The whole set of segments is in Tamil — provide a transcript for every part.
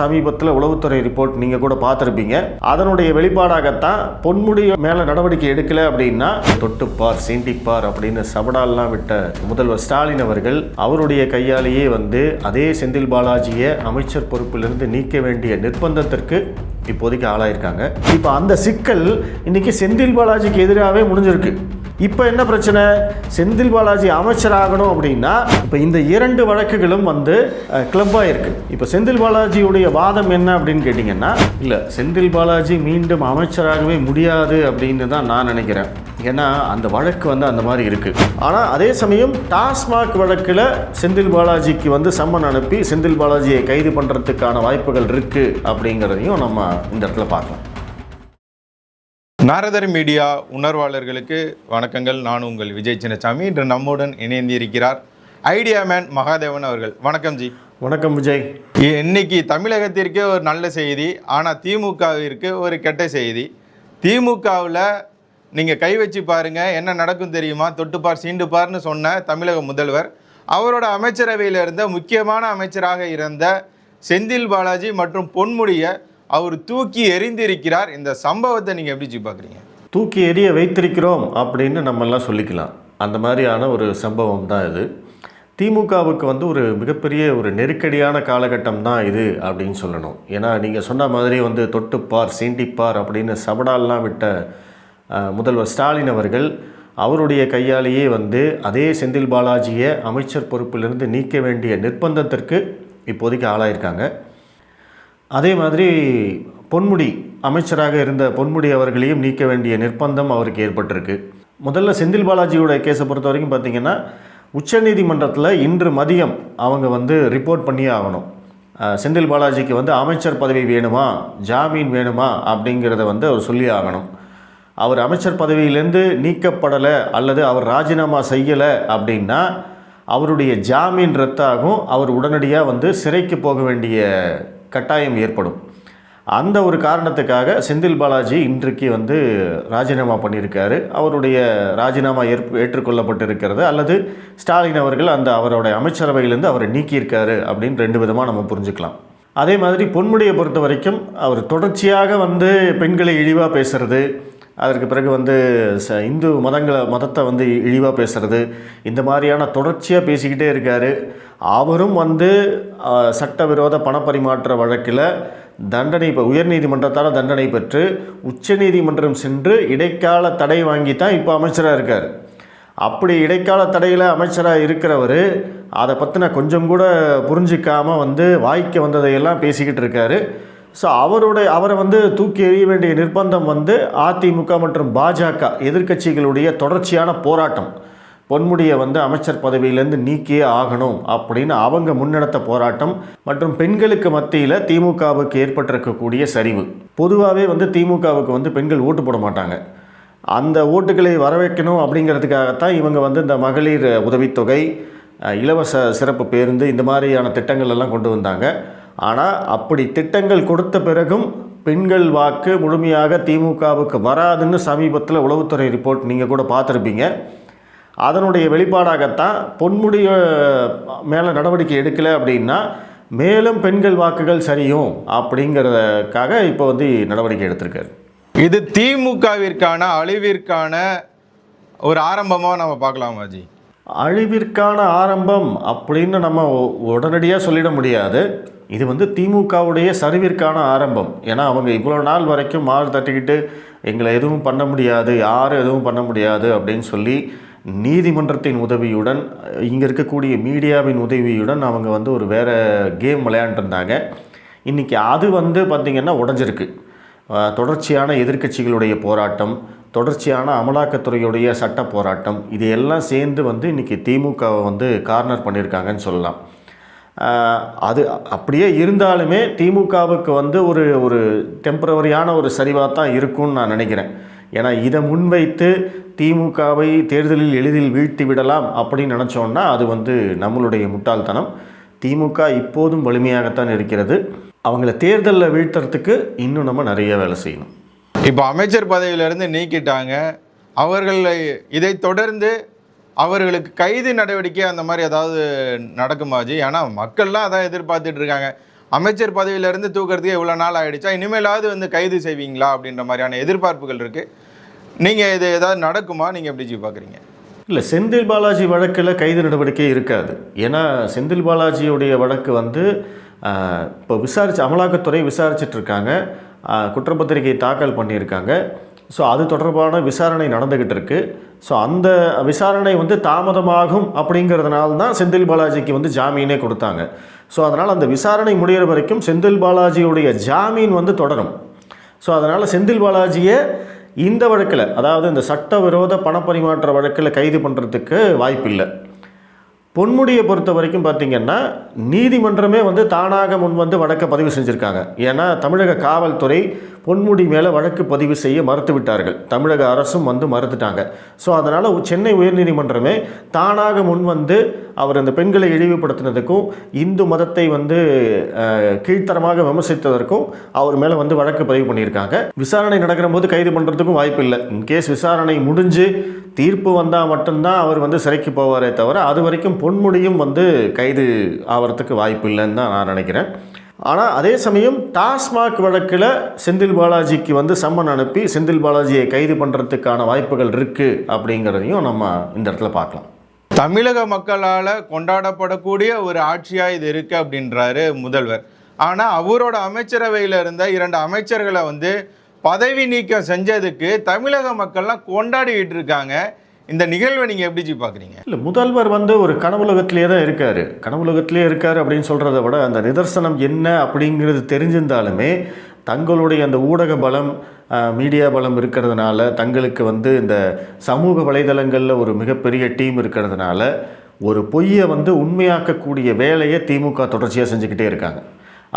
சமீபத்தில் உளவுத்துறை ரிப்போர்ட் நீங்கள் கூட பார்த்துருப்பீங்க. அதனுடைய வெளிப்பாடாகத்தான் பொன்முடி மேலே நடவடிக்கை எடுக்கல அப்படின்னா தொட்டுப்பார் சீண்டிப்பார் அப்படின்னு சபடாலெலாம் விட்ட முதல்வர் ஸ்டாலின் அவர்கள் அவருடைய கையாலேயே வந்து அதே செந்தில் பாலாஜியை அமைச்சர் பொறுப்பிலிருந்து நீக்க வேண்டிய நிர்பந்தத்திற்கு இப்போதைக்கு ஆளாயிருக்காங்க. இப்போ அந்த சிக்கல் இன்னைக்கு செந்தில் பாலாஜிக்கு எதிராகவே முடிஞ்சிருக்கு. இப்போ என்ன பிரச்சனை? செந்தில் பாலாஜி அமைச்சராகணும் அப்படின்னா இப்போ இந்த இரண்டு வழக்குகளும் வந்து கிளப்பாகிருக்கு இப்போ செந்தில் பாலாஜியுடைய வாதம் என்ன அப்படின்னு கேட்டிங்கன்னா இல்லை செந்தில் பாலாஜி மீண்டும் அமைச்சராகவே முடியாது அப்படின்னு தான் நான் நினைக்கிறேன். ஏன்னா அந்த வழக்கு வந்து அந்த மாதிரி இருக்குது ஆனால் அதே சமயம் டாஸ்மாக் வழக்கில் செந்தில் பாலாஜிக்கு வந்து சம்மன் அனுப்பி செந்தில் பாலாஜியை கைது பண்ணுறதுக்கான வாய்ப்புகள் இருக்குது அப்படிங்கிறதையும் நம்ம இந்த இடத்துல பார்க்கலாம். நாரதர் மீடியா உணர்வாளர்களுக்கு வணக்கங்கள். நான் உங்கள் விஜய் சின்னசாமி. இன்று நம்முடன் இணைந்திருக்கிறார் ஐடியா மேன் மகாதேவன் அவர்கள். வணக்கம் ஜி. வணக்கம் விஜய். இன்னைக்கு தமிழகத்திற்கே ஒரு நல்ல செய்தி ஆனால் திமுகவிற்கு ஒரு கெட்ட செய்தி. திமுகவில் நீங்கள் கை வச்சு பாருங்க என்ன நடக்கும் தெரியுமா? தொட்டுப்பார் சீண்டுப்பார்னு சொன்ன தமிழக முதல்வர் அவரோட அமைச்சரவையில் இருந்த முக்கியமான அமைச்சராக இருந்த செந்தில் பாலாஜி மற்றும் பொன்முடியை அவர் தூக்கி எறிந்திருக்கிறார். இந்த சம்பவத்தை நீங்கள் எப்படி ஜி பார்க்குறீங்க தூக்கி எறிய வைத்திருக்கிறோம் அப்படின்னு நம்மெல்லாம் சொல்லிக்கலாம். அந்த மாதிரியான ஒரு சம்பவம் தான் இது. திமுகவுக்கு வந்து ஒரு மிகப்பெரிய ஒரு நெருக்கடியான காலகட்டம் தான் இது அப்படின்னு சொல்லணும். ஏன்னா நீங்கள் சொன்ன மாதிரி வந்து தொட்டுப்பார் சீண்டிப்பார் அப்படின்னு சபடாலெலாம் விட்ட முதல்வர் ஸ்டாலின் அவர்கள் அவருடைய கையாலேயே வந்து அதே செந்தில் பாலாஜியை அமைச்சர் பொறுப்பிலிருந்து நீக்க வேண்டிய நிர்பந்தத்திற்கு இப்போதைக்கு ஆளாயிருக்காங்க. அதே மாதிரி பொன்முடி அமைச்சராக இருந்த பொன்முடி அவர்களையும் நீக்க வேண்டிய நிர்பந்தம் அவருக்கு ஏற்பட்டிருக்கு. முதல்ல செந்தில் பாலாஜியோட கேஸை பொறுத்த வரைக்கும் பார்த்தீங்கன்னா உச்சநீதிமன்றத்தில் இன்று மதியம் அவங்க வந்து ரிப்போர்ட் பண்ணியே ஆகணும். செந்தில் பாலாஜிக்கு வந்து அமைச்சர் பதவி வேணுமா ஜாமீன் வேணுமா அப்படிங்கிறத வந்து அவர் சொல்லி ஆகணும். அவர் அமைச்சர் பதவியிலேருந்து நீக்கப்படலை அல்லது அவர் ராஜினாமா செய்யலை அப்படின்னா அவருடைய ஜாமீன் ரத்தாகும் அவர் உடனடியாக வந்து சிறைக்கு போக வேண்டிய கட்டாயம் ஏற்படும். அந்த ஒரு காரணத்துக்காக செந்தில் பாலாஜி இன்றைக்கு வந்து ராஜினாமா பண்ணியிருக்காரு. அவருடைய ராஜினாமா ஏற்பு ஏற்றுக்கொள்ளப்பட்டிருக்கிறது. அல்லது ஸ்டாலின் அவர்கள் அந்த அவருடைய அமைச்சரவையிலேருந்து அவரை நீக்கியிருக்காரு அப்படின்னு ரெண்டு விதமாக நம்ம புரிஞ்சுக்கலாம். அதே மாதிரி பொன்முடியை பொறுத்த வரைக்கும் அவர் தொடர்ச்சியாக வந்து பெண்களை இழிவாக பேசுறது அதற்கு பிறகு வந்து ச இந்து மதங்களை மதத்தை வந்து இழிவாக பேசுகிறது இந்த மாதிரியான தொடர்ச்சியாக பேசிக்கிட்டே இருக்கார். அவரும் வந்து சட்டவிரோத பணப்பரிமாற்ற வழக்கில் தண்டனை இப்போ உயர்நீதிமன்றத்தால் தண்டனை பெற்று உச்சநீதிமன்றம் சென்று இடைக்கால தடை வாங்கி தான் இப்போ அமைச்சராக இருக்கார். அப்படி இடைக்கால தடையில் அமைச்சராக இருக்கிறவர் அதை பற்றின கொஞ்சம் கூட புரிஞ்சிக்காமல் வந்து வாய்க்கு வந்ததையெல்லாம் பேசிக்கிட்டு இருக்காரு. ஸோ அவருடைய அவரை வந்து தூக்கி எறிய வேண்டிய நிர்பந்தம் வந்து அதிமுக மற்றும் பாஜக எதிர்க்கட்சிகளுடைய தொடர்ச்சியான போராட்டம். பொன்முடியை வந்து அமைச்சர் பதவியிலேருந்து நீக்கியே ஆகணும் அப்படின்னு அவங்க முன்னெடுத்த போராட்டம் மற்றும் பெண்களுக்கு மத்தியில் திமுகவுக்கு ஏற்பட்டிருக்கக்கூடிய சரிவு. பொதுவாகவே வந்து திமுகவுக்கு வந்து பெண்கள் ஓட்டு போட மாட்டாங்க. அந்த ஓட்டுகளை வர வைக்கணும் அப்படிங்கிறதுக்காகத்தான் இவங்க வந்து இந்த மகளிர் உதவித்தொகை இலவச சிறப்பு பேருந்து இந்த மாதிரியான திட்டங்கள் எல்லாம் கொண்டு வந்தாங்க. ஆனால் அப்படி திட்டங்கள் கொடுத்த பிறகும் பெண்கள் வாக்கு முழுமையாக திமுகவுக்கு வராதுன்னு சமீபத்தில் உளவுத்துறை ரிப்போர்ட் நீங்கள் கூட பார்த்துருப்பீங்க. அதனுடைய வெளிப்பாடாகத்தான் பொன்முடிய மேலே நடவடிக்கை எடுக்கலை அப்படின்னா மேலும் பெண்கள் வாக்குகள் சரியும் அப்படிங்கிறதுக்காக இப்போ வந்து நடவடிக்கை எடுத்திருக்காரு. இது திமுகவிற்கான அழிவிற்கான ஒரு ஆரம்பமாக நம்ம பார்க்கலாமா ஜி அழிவிற்கான ஆரம்பம் அப்படின்னு நம்ம உடனடியாக சொல்லிட முடியாது. இது வந்து திமுகவுடைய சரிவிற்கான ஆரம்பம். ஏன்னா அவங்க இவ்வளோ நாள் வரைக்கும் மாறு தட்டிக்கிட்டு எங்களை எதுவும் பண்ண முடியாது யாரும் எதுவும் பண்ண முடியாது அப்படின்னு சொல்லி நீதிமன்றத்தின் உதவியுடன் இங்கே இருக்கக்கூடிய மீடியாவின் உதவியுடன் அவங்க வந்து ஒரு வேறு கேம் விளையாண்டுருந்தாங்க. இன்றைக்கி அது வந்து பார்த்திங்கன்னா உடஞ்சிருக்கு. தொடர்ச்சியான எதிர்க்கட்சிகளுடைய போராட்டம் தொடர்ச்சியான அமலாக்கத்துறையுடைய சட்ட போராட்டம் இது எல்லாம் சேர்ந்து வந்து இன்றைக்கி திமுகவை வந்து கார்னர் பண்ணியிருக்காங்கன்னு சொல்லலாம். அது அப்படியே இருந்தாலுமே திமுகவுக்கு வந்து ஒரு ஒரு டெம்பரவரியான ஒரு சரிவாக தான் இருக்கும்னு நான் நினைக்கிறேன். ஏன்னா இதை முன்வைத்து திமுகவை தேர்தலில் எளிதில் வீழ்த்தி விடலாம் அப்படின்னு நினச்சோன்னா அது வந்து நம்மளுடைய முட்டாள்தனம். திமுக இப்போதும் வலிமையாகத்தான் இருக்கிறது. அவங்கள தேர்தலில் வீழ்த்துறதுக்கு இன்னும் நம்ம நிறைய வேலை செய்யணும். இப்போ அமைச்சர் பதவியிலிருந்து நீக்கிட்டாங்க. அவர்கள் இதை தொடர்ந்து அவர்களுக்கு கைது நடவடிக்கை அந்த மாதிரி ஏதாவது நடக்குமா ஜி? ஏன்னா மக்கள்லாம் அதான் எதிர்பார்த்துட்டு இருக்காங்க. அமைச்சர் பதவியிலேருந்து தூக்கிறதுக்கு இவ்வளோ நாள் ஆகிடுச்சா இனிமேலாவது வந்து கைது செய்வீங்களா? அப்படின்ற மாதிரியான எதிர்பார்ப்புகள் இருக்குது நீங்கள் இது ஏதாவது நடக்குமா? நீங்கள் எப்படி ஜி பார்க்குறீங்க இல்லை செந்தில் பாலாஜி வழக்கில் கைது நடவடிக்கை இருக்காது. ஏன்னா செந்தில் பாலாஜியுடைய வழக்கு வந்து இப்போ விசாரிச்சு அமலாக்கத்துறை விசாரிச்சிட்ருக்காங்க குற்றப்பத்திரிகை தாக்கல் பண்ணியிருக்காங்க. ஸோ அது தொடர்பான விசாரணை நடந்துக்கிட்டு இருக்கு ஸோ அந்த விசாரணை வந்து தாமதமாகும் அப்படிங்கிறதுனால தான் செந்தில் பாலாஜிக்கு வந்து ஜாமீனே கொடுத்தாங்க. ஸோ அதனால் அந்த விசாரணை முடிகிற வரைக்கும் செந்தில் பாலாஜியுடைய ஜாமீன் வந்து தொடரும். ஸோ அதனால் செந்தில் பாலாஜியை இந்த வழக்கில் அதாவது இந்த சட்டவிரோத பணப்பரிமாற்ற வழக்கில் கைது பண்ணுறதுக்கு வாய்ப்பில்லை. பொன்முடியை பொறுத்த வரைக்கும் பார்த்திங்கன்னா நீதிமன்றமே வந்து தானாக முன் வந்து வழக்கை பதிவு செஞ்சுருக்காங்க. ஏன்னா தமிழக காவல்துறை பொன்முடி மேலே வழக்கு பதிவு செய்ய மறுத்துவிட்டார்கள். தமிழக அரசும் வந்து மறுத்துட்டாங்க. ஸோ அதனால் சென்னை உயர்நீதிமன்றமே தானாக முன் வந்து அவர் அந்த பெண்களை இழிவுபடுத்தினதுக்கும் இந்து மதத்தை வந்து கீழ்த்தரமாக விமர்சித்ததற்கும் அவர் மேலே வந்து வழக்கு பதிவு பண்ணியிருக்காங்க. விசாரணை நடக்கிற போது கைது பண்ணுறதுக்கும் வாய்ப்பு இல்லை. இன்கேஸ் விசாரணை முடிஞ்சு தீர்ப்பு வந்தால் மட்டும்தான் அவர் வந்து சிறைக்கு போவாரே தவிர அது வரைக்கும் பொன்முடியும் வந்து கைது ஆகிறதுக்கு வாய்ப்பு இல்லைன்னு தான் நான் நினைக்கிறேன். ஆனால் அதே சமயம் டாஸ்மாக் வழக்கில் செந்தில் பாலாஜிக்கு வந்து சம்மன் அனுப்பி செந்தில் பாலாஜியை கைது பண்ணுறதுக்கான வாய்ப்புகள் இருக்குது அப்படிங்கிறதையும் நம்ம இந்த இடத்துல பார்க்கலாம். தமிழக மக்களால் கொண்டாடப்படக்கூடிய ஒரு ஆட்சியாக இது இருக்குது அப்படின்றாரு முதல்வர். ஆனால் அவரோட அமைச்சரவையில் இருந்த இரண்டு அமைச்சர்களை வந்து பதவி நீக்கம் செஞ்சதுக்கு தமிழக மக்கள்லாம் கொண்டாடிக்கிட்டு இருக்காங்க. இந்த நிகழ்வை நீங்கள் எப்படி ஜி பார்க்குறீங்க இல்லை முதல்வர் வந்து ஒரு கனவுலகத்திலே தான் இருக்கார். கனவுலகத்திலே இருக்கார் அப்படின்னு சொல்கிறத விட அந்த நிதர்சனம் என்ன அப்படிங்கிறது தெரிஞ்சிருந்தாலுமே தங்களுடைய அந்த ஊடக பலம் மீடியா பலம் இருக்கிறதுனால தங்களுக்கு வந்து இந்த சமூக வலைதளங்களில் ஒரு மிகப்பெரிய டீம் இருக்கிறதுனால ஒரு பொய்யை வந்து உண்மையாக்கக்கூடிய வேலையை திமுக தொடர்ச்சியாக செஞ்சுக்கிட்டே இருக்காங்க.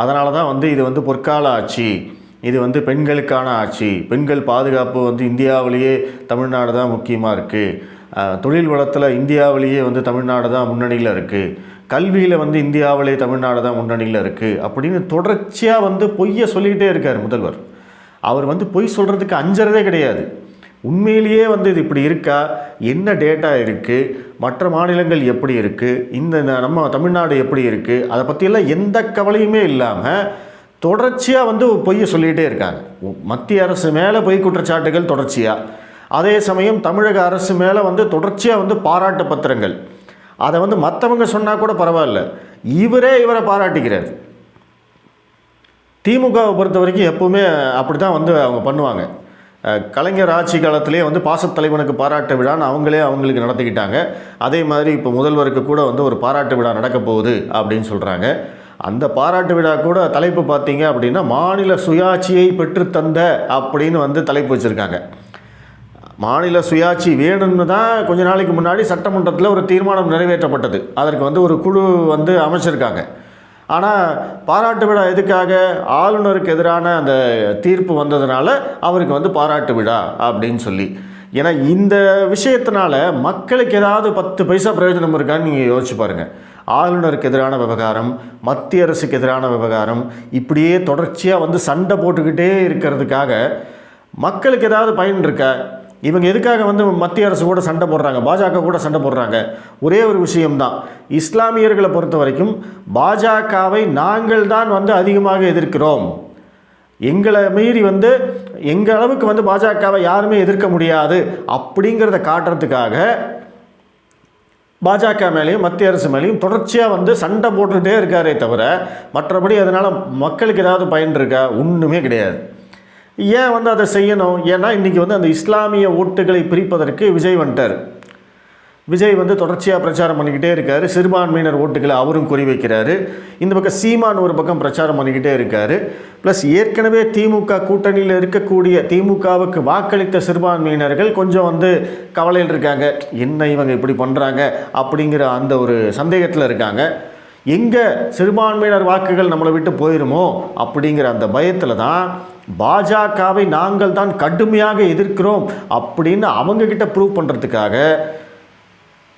அதனால தான் வந்து இது வந்து பொற்கால ஆட்சி இது வந்து பெண்களுக்கான ஆட்சி. பெண்கள் பாதுகாப்பு வந்து இந்தியாவிலேயே தமிழ்நாடு தான் முக்கியமாக இருக்குது தொழில் வளத்தில் இந்தியாவிலேயே வந்து தமிழ்நாடு தான் முன்னணியில் இருக்குது கல்வியில் வந்து இந்தியாவிலே தமிழ்நாடு தான் முன்னணியில் இருக்குது அப்படின்னு தொடர்ச்சியாக வந்து பொய்யை சொல்லிக்கிட்டே இருக்கார் முதல்வர். அவர் வந்து பொய் சொல்கிறதுக்கு அஞ்சறதே கிடையாது. உண்மையிலேயே வந்து இது இப்படி இருக்கா? என்ன டேட்டா இருக்குது மற்ற மாநிலங்கள் எப்படி இருக்குது இந்த நம்ம தமிழ்நாடு எப்படி இருக்குது அதை பற்றியெல்லாம் எந்த கவலையுமே இல்லாமல் தொடர்ச்சியாக வந்து பொய்யை சொல்லிகிட்டே இருக்காங்க. மத்திய அரசு மேலே பொய் குற்றச்சாட்டுகள் தொடர்ச்சியாக அதே சமயம் தமிழக அரசு மேலே வந்து தொடர்ச்சியாக வந்து பாராட்டு பத்திரங்கள். அதை வந்து மற்றவங்க சொன்னால் கூட பரவாயில்ல. இவரே இவரை பாராட்டிக்கிறார் திமுகவை பொறுத்த வரைக்கும் எப்போவுமே அப்படி தான் வந்து அவங்க பண்ணுவாங்க. கலைஞர் ஆட்சி காலத்திலே வந்து பாசத்தலைவனுக்கு பாராட்டு விழான்னு அவங்களே அவங்களுக்கு நடத்திக்கிட்டாங்க. அதே மாதிரி இப்போ முதல்வருக்கு கூட வந்து ஒரு பாராட்டு விழா நடக்க போகுது அப்படின்னு சொல்கிறாங்க அந்த பாராட்டு விழா கூட தலைப்பு பார்த்தீங்க அப்படின்னா மாநில சுயாட்சியை பெற்றுத்தந்த அப்படின்னு வந்து தலைப்பு வச்சுருக்காங்க. மாநில சுயாட்சி வேணும்னு தான் கொஞ்ச நாளைக்கு முன்னாடி சட்டமன்றத்தில் ஒரு தீர்மானம் நிறைவேற்றப்பட்டது. அதற்கு வந்து ஒரு குழு வந்து அமைச்சிருக்காங்க. ஆனால் பாராட்டு விழா எதுக்காக? ஆளுநருக்கு எதிரான அந்த தீர்ப்பு வந்ததுனால அவருக்கு வந்து பாராட்டு விழா அப்படின்னு சொல்லி. ஏன்னா இந்த விஷயத்தினால மக்களுக்கு ஏதாவது பத்து பைசா பிரயோஜனம் இருக்கான்னு நீங்கள் யோசிச்சு பாருங்கள் ஆளுநருக்கு எதிரான விவகாரம் மத்திய அரசுக்கு எதிரான விவகாரம் இப்படியே தொடர்ச்சியாக வந்து சண்டை போட்டுக்கிட்டே இருக்கிறதுக்காக மக்களுக்கு ஏதாவது பயன் இருக்கா? இவங்க எதுக்காக வந்து மத்திய அரசு கூட சண்டை போடுறாங்க? பாஜக கூட சண்டை போடுறாங்க. ஒரே ஒரு விஷயம்தான். இஸ்லாமியர்களை பொறுத்த வரைக்கும் பாஜகவை நாங்கள் தான் வந்து அதிகமாக எதிர்க்கிறோம். எங்களை மீறி வந்து எங்கள் அளவுக்கு வந்து பாஜகவை யாருமே எதிர்க்க முடியாது அப்படிங்கிறத காட்டுறதுக்காக பாஜக மேலேயும் மத்திய அரசு மேலேயும் தொடர்ச்சியாக வந்து சண்டை போட்டுக்கிட்டே இருக்காரே தவிர மற்றபடி அதனால் மக்களுக்கு ஏதாவது பயன் இருக்கா? ஒன்றுமே கிடையாது. ஏன் வந்து அதை செய்யணும்? ஏன்னா இன்றைக்கி வந்து அந்த இஸ்லாமிய ஓட்டுகளை பிரிப்பதற்கு விஜய் வந்துட்டார். விஜய் வந்து தொடர்ச்சியாக பிரச்சாரம் பண்ணிக்கிட்டே இருக்கார். சிறுபான்மையினர் ஓட்டுகளை அவரும் குறி வைக்கிறாரு. இந்த பக்கம் சீமான் ஒரு பக்கம் பிரச்சாரம் பண்ணிக்கிட்டே இருக்கார். ப்ளஸ் ஏற்கனவே திமுக கூட்டணியில் இருக்கக்கூடிய திமுகவுக்கு வாக்களித்த சிறுபான்மையினர்கள் கொஞ்சம் வந்து கவலையில் இருக்காங்க. என்ன இவங்க இப்படி பண்ணுறாங்க அப்படிங்கிற அந்த ஒரு சந்தேகத்தில் இருக்காங்க. எங்கே சிறுபான்மையினர் வாக்குகள் நம்மளை விட்டு போயிருமோ அப்படிங்கிற அந்த பயத்தில் தான் பாஜகவை நாங்கள் தான் கடுமையாக எதிர்க்கிறோம் அப்படின்னு அவங்கக்கிட்ட ப்ரூவ் பண்ணுறதுக்காக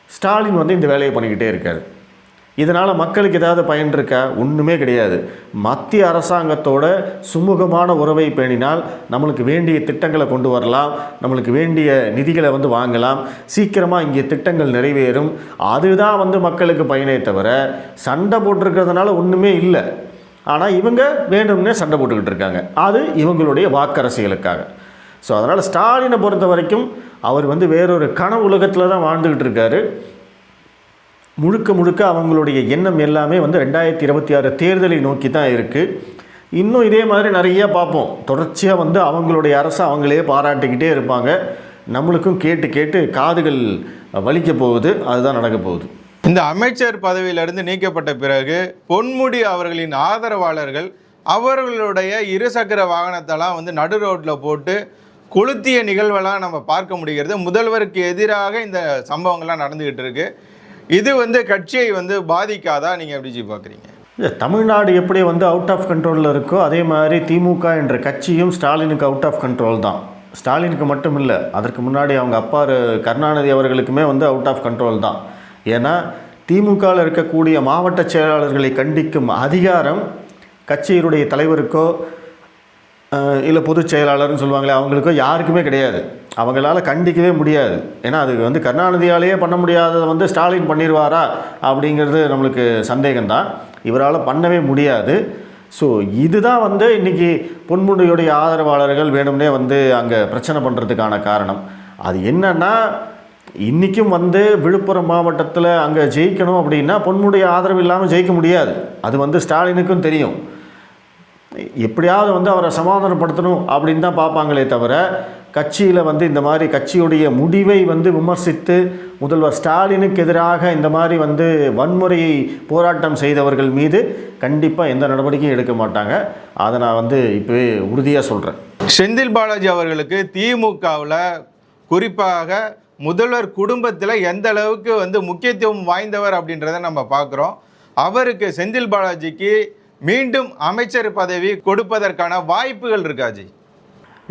ஸ்டாலின் வந்து இந்த வேலையை பண்ணிக்கிட்டே இருக்கார். இதனால் மக்களுக்கு ஏதாவது பயன் இருக்கா? ஒன்றுமே கிடையாது. மத்திய அரசாங்கத்தோட சுமூகமான உறவை பேணினால் நம்மளுக்கு வேண்டிய திட்டங்களை கொண்டு வரலாம். நம்மளுக்கு வேண்டிய நிதிகளை வந்து வாங்கலாம். சீக்கிரமாக இங்கே திட்டங்கள் நிறைவேறும். அதுதான் வந்து மக்களுக்கு பயனே தவிர சண்டை போட்டிருக்கிறதுனால ஒன்றுமே இல்லை. ஆனால் இவங்க வேண்டும்னே சண்டை போட்டுக்கிட்டு இருக்காங்க. அது இவங்களுடைய வாக்கரசியலுக்காக ஸோ அதனால் ஸ்டாலினை பொறுத்த வரைக்கும் அவர் வந்து வேறொரு கன உலகத்தில் தான் வாழ்ந்துக்கிட்டு இருக்காரு. முழுக்க முழுக்க அவங்களுடைய எண்ணம் எல்லாமே வந்து ரெண்டாயிரத்தி இருபத்தி ஆறு தேர்தலை நோக்கி தான் இருக்குது இன்னும் இதே மாதிரி நிறைய பார்ப்போம். தொடர்ச்சியாக வந்து அவங்களுடைய அரசை அவங்களே பாராட்டிக்கிட்டே இருப்பாங்க. நம்மளுக்கும் கேட்டு கேட்டு காதுகள் வலிக்க போகுது. அதுதான் நடக்க போகுது. இந்த அமைச்சர் பதவியிலிருந்து நீக்கப்பட்ட பிறகு பொன்முடி அவர்களின் ஆதரவாளர்கள் அவர்களுடைய இருசக்கர வாகனத்தெல்லாம் வந்து நடு ரோட்டில் போட்டு கொளுத்திய நிகழ்வெல்லாம் நம்ம பார்க்க முடிகிறது. முதல்வருக்கு எதிராக இந்த சம்பவங்கள்லாம் நடந்துக்கிட்டு இருக்கு. இது வந்து கட்சியை வந்து பாதிக்காதா? நீங்கள் எப்படி பார்க்குறீங்க தமிழ்நாடு எப்படி வந்து அவுட் ஆஃப் கண்ட்ரோலில் இருக்கோ அதே மாதிரி திமுக என்ற கட்சியும் ஸ்டாலினுக்கு அவுட் ஆஃப் கண்ட்ரோல் தான். ஸ்டாலினுக்கு மட்டும் இல்லை அதற்கு முன்னாடி அவங்க அப்பா கருணாநிதி அவர்களுக்குமே வந்து அவுட் ஆஃப் கண்ட்ரோல் தான். ஏன்னா திமுகவில் இருக்கக்கூடிய மாவட்ட செயலாளர்களை கண்டிக்கும் அதிகாரம் கட்சியினுடைய தலைவருக்கோ இல்லை பொதுச் செயலாளர்னு சொல்லுவாங்களே அவங்களுக்கோ யாருக்குமே கிடையாது. அவங்களால கண்டிக்கவே முடியாது. ஏன்னா அது வந்து கருணாநிதியாலேயே பண்ண முடியாததை வந்து ஸ்டாலின் பண்ணிடுவாரா அப்படிங்கிறது நம்மளுக்கு சந்தேகம்தான். இவரால் பண்ணவே முடியாது. ஸோ இதுதான் வந்து இன்றைக்கி பொன்முடியுடைய ஆதரவாளர்கள் வேணும்னே வந்து அங்கே பிரச்சனை பண்ணுறதுக்கான காரணம். அது என்னென்னா இன்றைக்கும் வந்து விழுப்புரம் மாவட்டத்தில் அங்கே ஜெயிக்கணும் அப்படின்னா பொன்முடைய ஆதரவு இல்லாமல் ஜெயிக்க முடியாது. அது வந்து ஸ்டாலினுக்கும் தெரியும். எப்படியாவது வந்து அவரை சமாதானப்படுத்தணும் அப்படின்னு தான் பார்ப்பாங்களே தவிர கட்சியில் வந்து இந்த மாதிரி கட்சியுடைய முடிவை வந்து விமர்சித்து முதல்வர் ஸ்டாலினுக்கு எதிராக இந்த மாதிரி வந்து வன்முறையை போராட்டம் செய்தவர்கள் மீது கண்டிப்பாக எந்த நடவடிக்கையும் எடுக்க மாட்டாங்க. அதை நான் வந்து இப்போவே உறுதியாக சொல்கிறேன் செந்தில் பாலாஜி அவர்களுக்கு திமுகவில் குறிப்பாக முதல்வர் குடும்பத்தில் எந்த அளவுக்கு வந்து முக்கியத்துவம் வாய்ந்தவர் அப்படின்றத நம்ம பார்க்குறோம். அவருக்கு செந்தில் பாலாஜிக்கு மீண்டும் அமைச்சர் பதவி கொடுப்பதற்கான வாய்ப்புகள் இருக்காஜி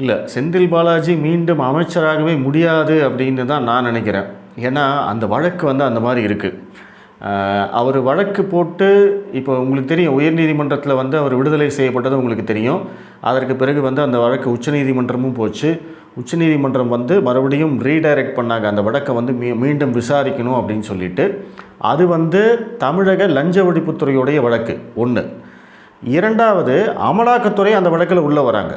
இல்லை செந்தில் பாலாஜி மீண்டும் அமைச்சராகவே முடியாது அப்படின்னு தான் நான் நினைக்கிறேன். ஏன்னா அந்த வழக்கு வந்து அந்த மாதிரி இருக்குது அவர் வழக்கு போட்டு இப்போ உங்களுக்கு தெரியும் உயர்நீதிமன்றத்தில் வந்து அவர் விடுதலை செய்யப்பட்டது உங்களுக்கு தெரியும். அதற்கு பிறகு வந்து அந்த வழக்கு உச்சநீதிமன்றமும் போச்சு. உச்சநீதிமன்றம் வந்து மறுபடியும் ரீடைரக்ட் பண்ணாங்க. அந்த வழக்கை வந்து மீ மீண்டும் விசாரிக்கணும் அப்படின்னு சொல்லிட்டு. அது வந்து தமிழக லஞ்ச ஒழிப்புத்துறையுடைய வழக்கு ஒன்று இரண்டாவது அமலாக்கத்துறை அந்த வழக்கில் உள்ளே வராங்க.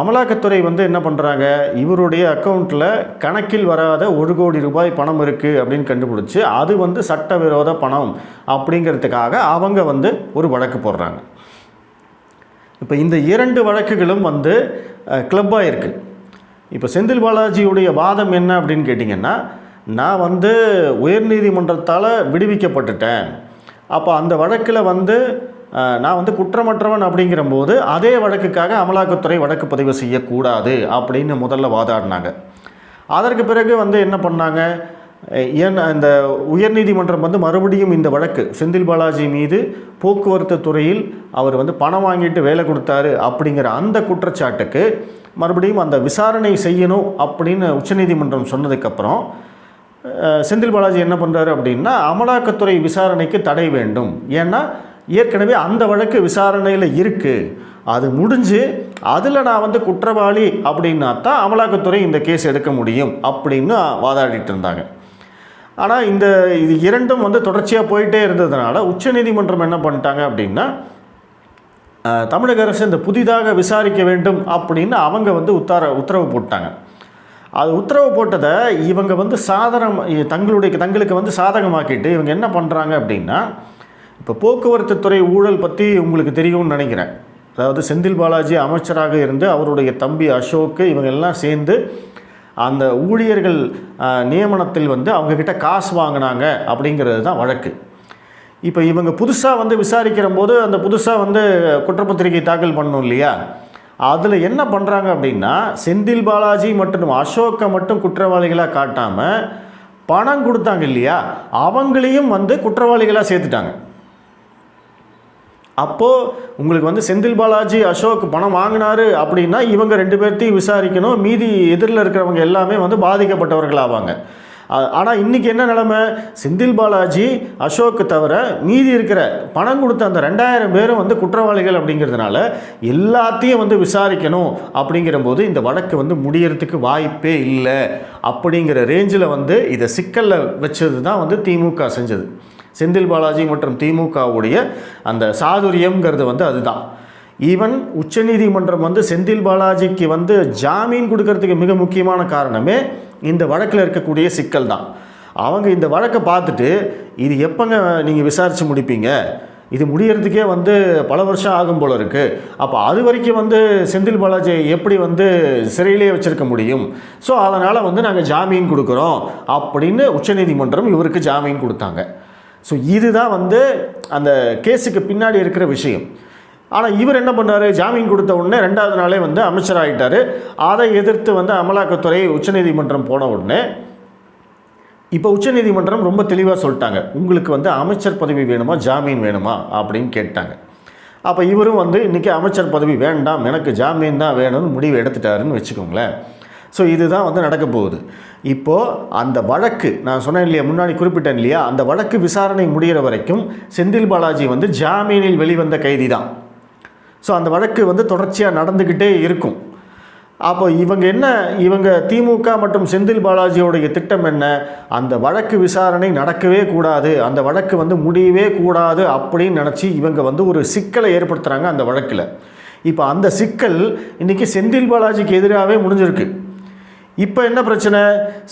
அமலாக்கத்துறை வந்து என்ன பண்ணுறாங்க இவருடைய அக்கௌண்ட்டில் கணக்கில் வராத ஒரு கோடி ரூபாய் பணம் இருக்குது அப்படின்னு கண்டுபிடிச்சி அது வந்து சட்டவிரோத பணம் அப்படிங்கிறதுக்காக அவங்க வந்து ஒரு வழக்கு போடுறாங்க. இப்போ இந்த இரண்டு வழக்குகளும் வந்து கிளப்பாக இருக்குது இப்போ செந்தில் பாலாஜியுடைய வாதம் என்ன அப்படின்னு கேட்டிங்கன்னா நான் வந்து உயர்நீதிமன்றத்தால் விடுவிக்கப்பட்டுட்டேன். அப்போ அந்த வழக்கில் வந்து நான் வந்து குற்றமற்றவன் அப்படிங்கிறபோது அதே வழக்குக்காக அமலாக்கத்துறை வழக்கு பதிவு செய்யக்கூடாது அப்படின்னு முதல்ல வாதாடினாங்க. அதற்கு பிறகு வந்து என்ன பண்ணாங்க? ஏன் இந்த உயர்நீதிமன்றம் வந்து மறுபடியும் இந்த வழக்கு செந்தில் பாலாஜி மீது போக்குவரத்து துறையில் அவர் வந்து பணம் வாங்கிட்டு வேலை கொடுத்தாரு அப்படிங்கிற அந்த குற்றச்சாட்டுக்கு மறுபடியும் அந்த விசாரணை செய்யணும் அப்படின்னு உச்சநீதிமன்றம் சொன்னதுக்கப்புறம் செந்தில் பாலாஜி என்ன பண்ணுறாரு அப்படின்னா அமலாக்கத்துறை விசாரணைக்கு தடை வேண்டும். ஏன்னா ஏற்கனவே அந்த வழக்கு விசாரணையில் இருக்குது அது முடிஞ்சு அதில் நான் வந்து குற்றவாளி அப்படின்னா தான் அமலாக்கத்துறை இந்த கேஸ் எடுக்க முடியும் அப்படின்னு வாதாடிட்டு இருந்தாங்க. ஆனால் இந்த இது இரண்டும் வந்து தொடர்ச்சியாக போயிட்டே இருந்ததுனால உச்சநீதிமன்றம் என்ன பண்ணிட்டாங்க அப்படின்னா தமிழக அரசு இந்த புதிதாக விசாரிக்க வேண்டும் அப்படின்னு அவங்க வந்து உத்தார உத்தரவு போட்டாங்க. அது உத்தரவு போட்டதை இவங்க வந்து சாதனம் தங்களுடைய தங்களுக்கு வந்து சாதகமாக்கிட்டு இவங்க என்ன பண்ணுறாங்க அப்படின்னா இப்போ போக்குவரத்து துறை ஊழல் பற்றி உங்களுக்கு தெரியும்னு நினைக்கிறேன். அதாவது செந்தில் பாலாஜி அமைச்சராக இருந்து அவருடைய தம்பி அசோக்கு இவங்க எல்லாம் சேர்ந்து அந்த ஊழியர்கள் நியமனத்தில் வந்து அவங்கக்கிட்ட காசு வாங்கினாங்க அப்படிங்கிறது தான் வழக்கு. இப்போ இவங்க புதுசாக வந்து விசாரிக்கிற போது அந்த புதுசாக வந்து குற்றப்பத்திரிகை தாக்கல் பண்ணணும் இல்லையா? அதில் என்ன பண்ணுறாங்க அப்படின்னா செந்தில் பாலாஜி மற்றும் அசோக்கை மட்டும் குற்றவாளிகளாக காட்டாமல் பணம் கொடுத்தாங்க இல்லையா? அவங்களையும் வந்து குற்றவாளிகளாக சேர்த்துட்டாங்க. அப்போது உங்களுக்கு வந்து செந்தில் பாலாஜி அசோக் பணம் வாங்கினாரு அப்படின்னா இவங்க ரெண்டு பேர்த்தையும் விசாரிக்கணும். மீதி எதிரில் இருக்கிறவங்க எல்லாமே வந்து பாதிக்கப்பட்டவர்கள் ஆவாங்க ஆனால் இன்றைக்கி என்ன நிலமை? செந்தில் பாலாஜி அசோக் தவிர மீதி இருக்கிற பணம் கொடுத்த அந்த ரெண்டாயிரம் பேரும் வந்து குற்றவாளிகள் அப்படிங்கிறதுனால எல்லாத்தையும் வந்து விசாரிக்கணும் அப்படிங்கிற போது இந்த வழக்கு வந்து முடியறதுக்கு வாய்ப்பே இல்லை அப்படிங்கிற ரேஞ்சில் வந்து இதை சிக்கலில் வச்சது தான் வந்து திமுக செஞ்சது. செந்தில் பாலாஜி மற்றும் திமுகவுடைய அந்த சாதுரியம்ங்கிறது வந்து அதுதான். ஈவன் உச்சநீதிமன்றம் வந்து செந்தில் பாலாஜிக்கு வந்து ஜாமீன் கொடுக்கறதுக்கு மிக முக்கியமான காரணமே இந்த வழக்கில் இருக்கக்கூடிய சிக்கல் தான். அவங்க இந்த வழக்கை பார்த்துட்டு இது எப்போங்க நீங்கள் விசாரித்து முடிப்பீங்க? இது முடியறதுக்கே வந்து பல வருஷம் ஆகும் போல இருக்குது அப்போ அது வரைக்கும் வந்து செந்தில் பாலாஜி எப்படி வந்து சிறையிலே வச்சுருக்க முடியும்? ஸோ அதனால் வந்து நாங்கள் ஜாமீன் கொடுக்குறோம் அப்படின்னு உச்சநீதிமன்றம் இவருக்கு ஜாமீன் கொடுத்தாங்க. ஸோ இதுதான் வந்து அந்த கேஸுக்கு பின்னாடி இருக்கிற விஷயம். ஆனால் இவர் என்ன பண்ணார்? ஜாமீன் கொடுத்த உடனே ரெண்டாவது நாளே வந்து அமைச்சர் ஆகிட்டார் அதை எதிர்த்து வந்து அமலாக்கத்துறை உச்சநீதிமன்றம் போன உடனே இப்போ உச்சநீதிமன்றம் ரொம்ப தெளிவாக சொல்லிட்டாங்க. உங்களுக்கு வந்து அமைச்சர் பதவி வேணுமா? ஜாமீன் வேணுமா? அப்படின்னு கேட்டாங்க. அப்போ இவரும் வந்து இன்றைக்கி அமைச்சர் பதவி வேண்டாம். எனக்கு ஜாமீன் தான் வேணும்னு முடிவு எடுத்துட்டாருன்னு வச்சுக்கோங்களேன். ஸோ இதுதான் வந்து நடக்க போகுது. இப்போது அந்த வழக்கு நான் சொன்னேன் இல்லையா முன்னாடி குறிப்பிட்டேன் இல்லையா அந்த வழக்கு விசாரணை முடிகிற வரைக்கும் செந்தில் பாலாஜி வந்து ஜாமீனில் வெளிவந்த கைதி தான் ஸோ அந்த வழக்கு வந்து தொடர்ச்சியாக நடந்துக்கிட்டே இருக்கும். அப்போ இவங்க என்ன இவங்க திமுக மற்றும் செந்தில் பாலாஜியோடைய திட்டம் என்ன? அந்த வழக்கு விசாரணை நடக்கவே கூடாது அந்த வழக்கு வந்து முடியவே கூடாது அப்படின்னு நினச்சி இவங்க வந்து ஒரு சிக்கலை ஏற்படுத்துகிறாங்க அந்த வழக்கில். இப்போ அந்த சிக்கல் இன்றைக்கி செந்தில் பாலாஜிக்கு எதிராகவே முடிஞ்சிருக்கு. இப்போ என்ன பிரச்சனை?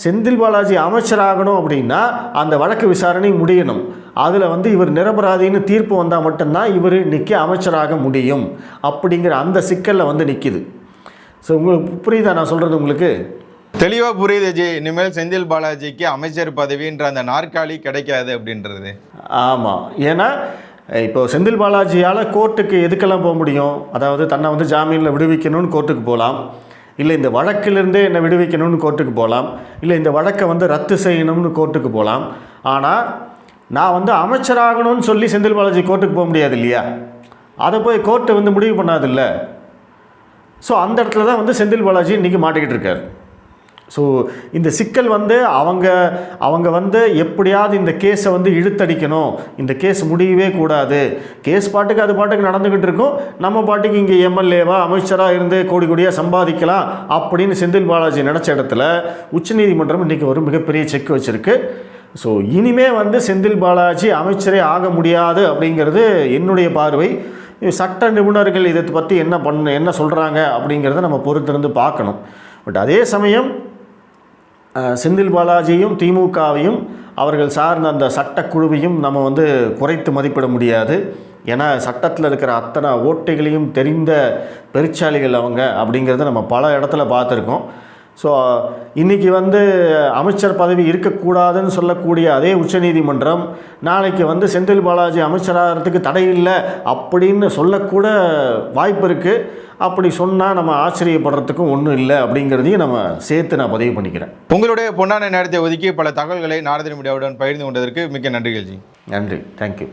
செந்தில் பாலாஜி அமைச்சராகணும் அப்படின்னா அந்த வழக்கு விசாரணை முடியணும். அதில் வந்து இவர் நிரபராதின்னு தீர்ப்பு வந்தால் மட்டும்தான் இவர் இன்னைக்கு அமைச்சராக முடியும். அப்படிங்கிற அந்த சிக்கலில் வந்து நிற்கிது ஸோ உங்களுக்கு புரியுதா நான் சொல்கிறது உங்களுக்கு? தெளிவாக புரியுது ஜி. இனிமேல் செந்தில் பாலாஜிக்கு அமைச்சர் பதவின்ற அந்த நாற்காலி கிடைக்காது அப்படின்றது. ஆமாம் ஏன்னா இப்போ செந்தில் பாலாஜியால் கோர்ட்டுக்கு எதுக்கெல்லாம் போக முடியும்? அதாவது தன்னை வந்து ஜாமீனில் விடுவிக்கணும்னு கோர்ட்டுக்கு போகலாம் இல்லை இந்த வழக்கிலிருந்தே என்னை விடுவிக்கணும்னு கோர்ட்டுக்கு போகலாம். இல்லை இந்த வழக்கை வந்து ரத்து செய்யணும்னு கோர்ட்டுக்கு போகலாம். ஆனால் நான் வந்து அமைச்சராகணும்னு சொல்லி செந்தில் பாலாஜி கோர்ட்டுக்கு போக முடியாது இல்லையா? அதை போய் கோர்ட்டு வந்து முடிவு பண்ணாதில்ல ஸோ அந்த இடத்துல தான் வந்து செந்தில் பாலாஜி இன்றைக்கி மாட்டிக்கிட்டு இருக்கார். ஸோ இந்த சிக்கல் வந்து அவங்க அவங்க வந்து எப்படியாவது இந்த கேஸை வந்து இழுத்தடிக்கணும். இந்த கேஸ் முடியவே கூடாது. கேஸ் பாட்டுக்கு அது பாட்டுக்கு நடந்துக்கிட்டு இருக்கும். நம்ம பாட்டுக்கு இங்கே எம்எல்ஏவா அமைச்சராக இருந்து கோடி கோடியாக சம்பாதிக்கலாம் அப்படின்னு செந்தில் பாலாஜி நினச்ச இடத்துல உச்சநீதிமன்றம் இன்றைக்கி ஒரு மிகப்பெரிய செக் வச்சுருக்கு. ஸோ இனிமே வந்து செந்தில் பாலாஜி அமைச்சரே ஆக முடியாது அப்படிங்கிறது என்னுடைய பார்வை. சட்ட நிபுணர்கள் இதை பற்றி என்ன பண்ண என்ன சொல்கிறாங்க அப்படிங்கிறத நம்ம பொறுத்திருந்து பார்க்கணும். பட் அதே சமயம் செந்தில் பாலாஜியும் திமுகவையும் அவர்கள் சார்ந்த அந்த சட்டக்குழுவையும் நம்ம வந்து குறைத்து மதிப்பிட முடியாது. ஏன்னா சட்டத்தில் இருக்கிற அத்தனை ஓட்டைகளையும் தெரிந்த பெருச்சாளிகள் அவங்க அப்படிங்கிறத நம்ம பல இடத்துல பார்த்துருக்கோம். ஸோ இன்றைக்கி வந்து அமைச்சர் பதவி இருக்கக்கூடாதுன்னு சொல்லக்கூடிய அதே உச்சநீதிமன்றம் நாளைக்கு வந்து செந்தில் பாலாஜி அமைச்சராகிறதுக்கு தடை இல்லை அப்படின்னு சொல்லக்கூட வாய்ப்பு இருக்குது அப்படி சொன்னால் நம்ம ஆச்சரியப்படுறதுக்கும் ஒன்றும் இல்லை அப்படிங்கிறதையும் நம்ம சேர்த்து நான் பதிவு பண்ணிக்கிறேன். உங்களுடைய பொன்னான நேரத்தை ஒதுக்கி பல தகவல்களை நாரதிரி மீடியாவுடன் பகிர்ந்து கொண்டதற்கு மிக்க நன்றிகள் ஜி. நன்றி. தேங்க்யூ